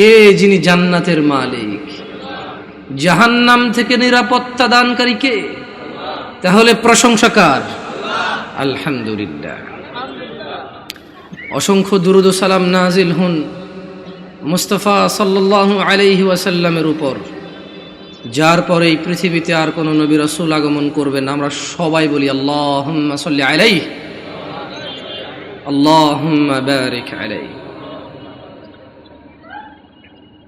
কে যিনি জান্নাতের মালিক? জাহান্নাম থেকে নিরাপত্তা দানকারী কে? তাহলে প্রশংসাকার আলহামদুলিল্লাহ। অসংখ্য দুরুদ সালাম নাজিল হুন মুস্তফা সাল্লাল্লাহু আলাইহি ওয়াসাল্লামের উপর, যার পরে এই পৃথিবীতে আর কোনো নবী রসুল আগমন করবেন আমরা সবাই বলি আল্লাহ সাল্লি আলাই আল্লাহ আলাই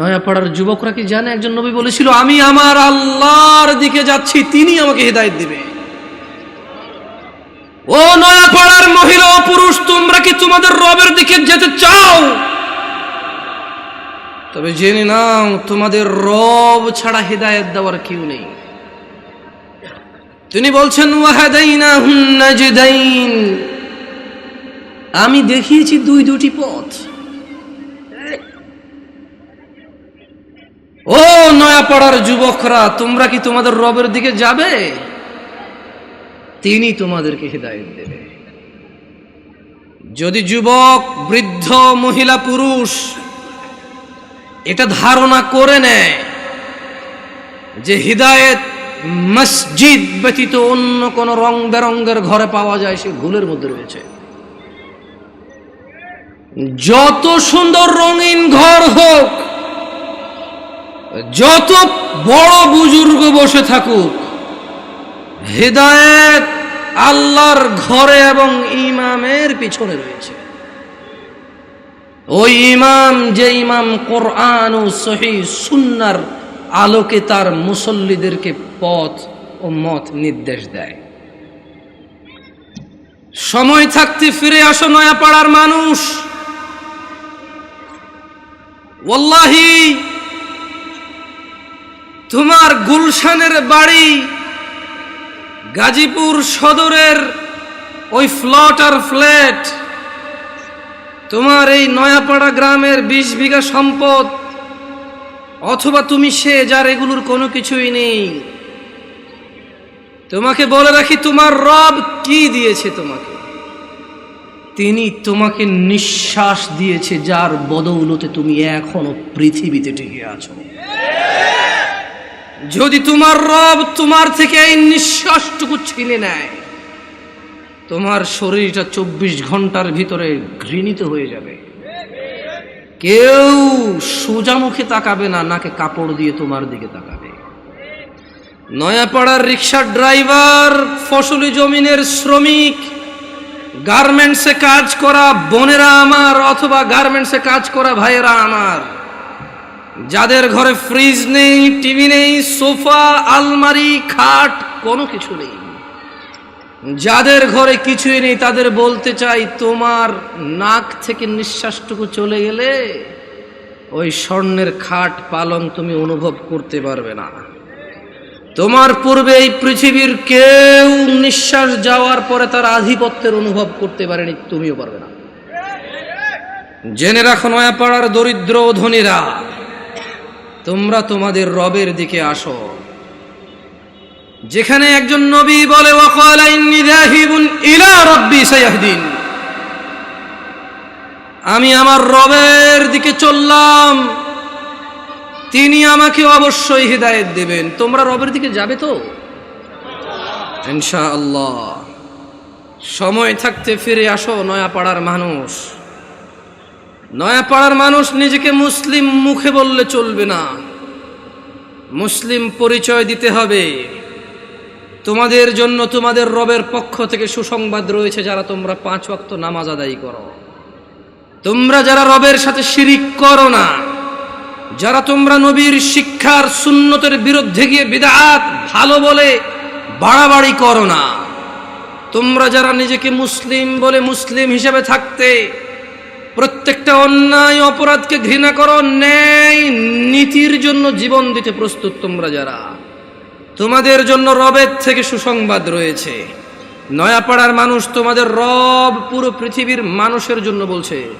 নয়াপাড়ার যুবকরা কি জানে? একজন নবী বলেছিল, আমি আমার আল্লাহর দিকে যাচ্ছি, তিনি আমাকে হেদায়েত দিবে। ও নয়াপাড়ার মহিলা, ও পুরুষ, তোমরা কি তোমাদের রবের দিকে যেতে চাও? তবে জেনে নাও, তোমাদের রব ছাড়া হেদায়েত দেওয়ার কেউ নেই। তিনি বলছেন আমি দেখিয়েছি দুই দুটি পথ ও নয়াপাড়ার যুবকরা, তোমরা কি তোমাদের রবের দিকে যাবে? তিনি তোমাদেরকে হৃদায়ত দেবে। যদি যুবক, বৃদ্ধ, মহিলা, পুরুষ এটা ধারণা করে নেয় যে হৃদায়ত মসজিদ ব্যতীত অন্য কোন রং বেরঙ্গের ঘরে পাওয়া যায়, সে ভুলের মধ্যে রয়েছে। যত সুন্দর রঙিন ঘর হোক যত বড় বুজুর্গ বসে থাকুক, হৃদায়ত আল্লাহর ঘরে এবং ইমামের পিছনে রয়েছে। ওই ইমাম যে ইমাম কোরআন ও সহি সুন্নার আলোকে তার মুসল্লিদেরকে পথ ও মত নির্দেশ দেয়। সময় থাকতে ফিরে আসো নয়াপাড়ার মানুষ। ওয়াল্লাহি তোমার গুলশানের বাড়ি গাজীপুর সদরের ওই ফ্লট আর ফ্ল্যাট। তোমার এই নয়াপাড়া গ্রামের বিশ বিঘা সম্পদ, অথবা তুমি সে যার এগুলোর কোনো কিছুই নেই। তোমাকে বলে রাখি, তোমার রব কি দিয়েছে তোমাকে? তিনি তোমাকে নিঃশ্বাস দিয়েছে, যার বদৌলতে তুমি এখনও পৃথিবীতে টিকে আছো। যদি তোমার রব তোমার থেকে এই নিঃশ্বাসটুকু ছিনে নেয়, তোমার শরীরটা চব্বিশ ঘণ্টার ভিতরে ঘৃণিত হয়ে যাবে। কেউ সোজা মুখে তাকাবে না, নাকে কাপড় দিয়ে তোমার দিকে তাকাবে। নয়াপাড়ার রিক্সার ড্রাইভার, ফসলি জমিনের শ্রমিক, গার্মেন্টসে কাজ করা বোনেরা আমার, অথবা গার্মেন্টসে কাজ করা ভাইয়েরা আমার। যাদের ঘরে ফ্রিজ নেই টিভি নেই সোফা আলমারি, খাট, কোনো কিছু নেই। যাদের ঘরে কিছুই নেই, তাদের বলতে চাই, তোমার নাক থেকে নিঃশ্বাসটুকু চলে গেলে ওই স্বর্ণের খাট পালং তুমি অনুভব করতে পারবে না। তোমার পূর্বে এই পৃথিবীর কেউ নিঃশ্বাস যাওয়ার পরে তার আধিপত্যের অনুভব করতে পারেনি, তুমিও পারবে না। জেনে রাখো নয়াপাড়ার দরিদ্র ধনীরা তোমরা তোমাদের রবের দিকে আসো। যেখানে একজন নবী বলে আমি আমার রবের দিকে চললাম। তিনি আমাকে অবশ্যই হৃদায়ত দেবেন। তোমরা রবের দিকে যাবে তো? ইনশাআল্লাহ। সময় থাকতে ফিরে আসো, নয়াপাড়ার মানুষ। নয়াপাড়ার মানুষ নিজেকে মুসলিম মুখে বললে চলবে না। মুসলিম পরিচয় দিতে হবে। তোমাদের জন্য তোমাদের রবের পক্ষ থেকে সুসংবাদ রয়েছে যারা তোমরা পাঁচ ওয়াক্ত নামাজ আদায় করো। তোমরা যারা রবের সাথে শিরিক করো না, যারা তোমরা নবীর শিক্ষার সুন্নতের বিরুদ্ধে গিয়ে বিদাত ভালো বলে বাড়াবাড়ি করো না। তোমরা যারা নিজেকে মুসলিম বলে মুসলিম হিসেবে থাকতে প্রত্যেকটা অন্যায় অপরাধকে ঘৃণা করো, ন্যায় নীতির জন্য জীবন দিতে প্রস্তুত তোমরা যারা। তোমাদের জন্য রবের থেকে সুসংবাদ রয়েছে। নয়াপাড়ার মানুষ তোমাদের রব পুরো পৃথিবীর মানুষের জন্য বলছে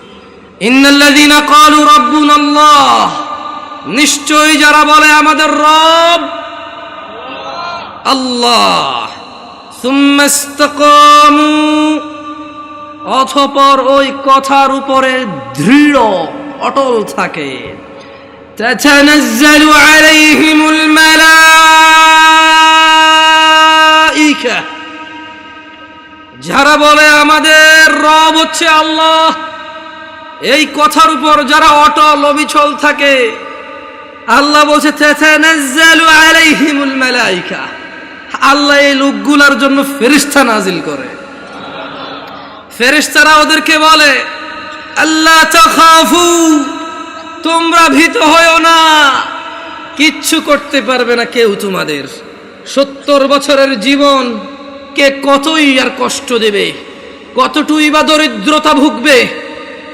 নিশ্চয়ই যারা বলে আমাদের রব, আল্লাহ। অথপর ওই কথার উপরে দৃঢ় অটল থাকে تتنزل عليهم الملائكة যারা বলে আমাদের রব হচ্ছে আল্লাহ এই কথার উপর যারা অটল অবিচল থাকে আল্লাহ বলছে তাতানাজ্জালু আলাইহিমুল মালাইকা আল্লাহ এই লোকগুলার জন্য ফেরেশতা নাজিল করে ফেরেশতারা ওদেরকে বলে আল্লাহ তাখাফু, তোমরা ভীত হয়েও না। কিচ্ছু করতে পারবে না কেউ তোমাদের। সত্তর বছরের জীবন কে কতই আর কষ্ট দেবে? কতটুকুই বা দরিদ্রতা ভুগবে?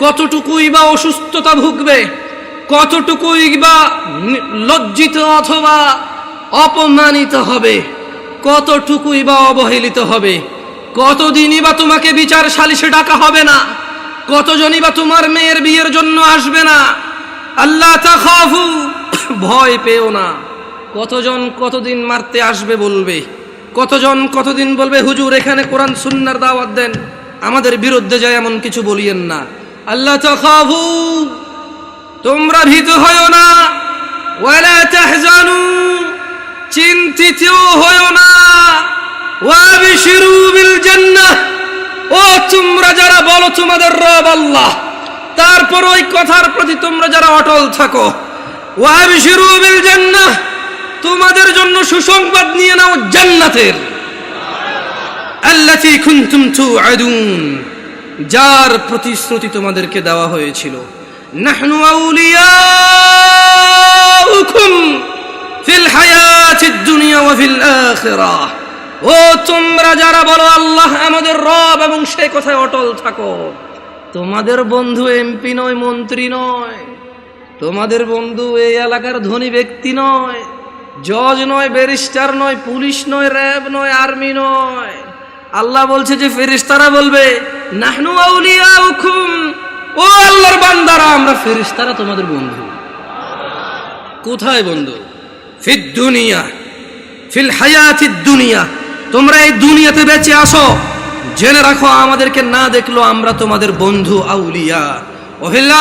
কতটুকুই বা অসুস্থতা ভুগবে? কতটুকুই বা লজ্জিত অথবা অপমানিত হবে? কতটুকুই বা অবহেলিত হবে? কতদিনই বা তোমাকে বিচার সালিশে ডাকা হবে না? কতজনই বা তোমার মেয়ের বিয়ের জন্য আসবে না? আল্লাহ তাখাফু, ভয় পেও না। কতজন কতদিন মারতে আসবে বলবে? কতজন কতদিন বলবে, হুজুর, এখানে কোরআন সুন্নার দাওয়াত দেন। আমাদের বিরুদ্ধে যায় এমন কিছু বলিয়েন না। আল্লাহ তাখাফু, তোমরা ভীত হয়েও না। ওয়ালা তাহজানু চিন্তিত হয়েও না। ওয়াবিশিরু ও তোমরা যারা বলো তোমাদের রব আল্লাহ, তারপর ওই কথার প্রতি তোমরা যারা অটল থাকো। জান্নাহ, তোমাদের জন্য সুসংবাদ নিয়ে নাও জান্নাতের। যার প্রতিশ্রুতি তোমাদেরকে দেওয়া হয়েছিল। নাহনু দুনিয়া ওয়া ফিল আখিরাহ। ও, তোমরা যারা বলো আল্লাহ আমাদের রব এবং সে কথায় অটল থাকো, তোমাদের বন্ধু এমপি নয়, মন্ত্রী নয়, তোমাদের বন্ধু এই এলাকার ধনী ব্যক্তি নয়, জজ নয়, ব্যারিস্টার নয়, পুলিশ নয়, র্যাব নয়, আর্মি নয়। আল্লাহ বলছে যে ফেরিস্তারা বলবে, নাহনু আউলিয়াউকুম। ও আল্লাহর বান্দারা, আমরা ফেরিস্তারা তোমাদের বন্ধু। কোথায় বন্ধু? ফিদ দুনিয়া, ফিল হায়াতিদ দুনিয়া। তোমরা এই দুনিয়াতে বেঁচে আসো। জেনে রাখো, আমাদেরকে না দেখল আমরা তোমাদের বন্ধু আউলিয়া। ওহিল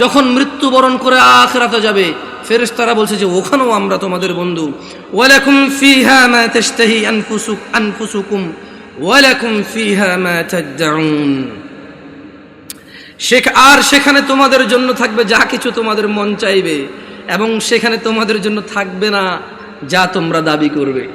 যখন মৃত্যুবরণ করে আখেরাতে যাবে, ফেরেশতারা বলছে যে, ওখানেও আমরা তোমাদের বন্ধু। ওয়ালাকুম ফিহা মা তাশতাহি আনফুসুক, আনফুসুকুম। ওয়ালাকুম ফিহা মা তাদউন। শেখ, আর সেখানে তোমাদের জন্য থাকবে যা কিছু তোমাদের মন চাইবে, এবং সেখানে তোমাদের জন্য থাকবে না যা তোমরা দাবি করবে।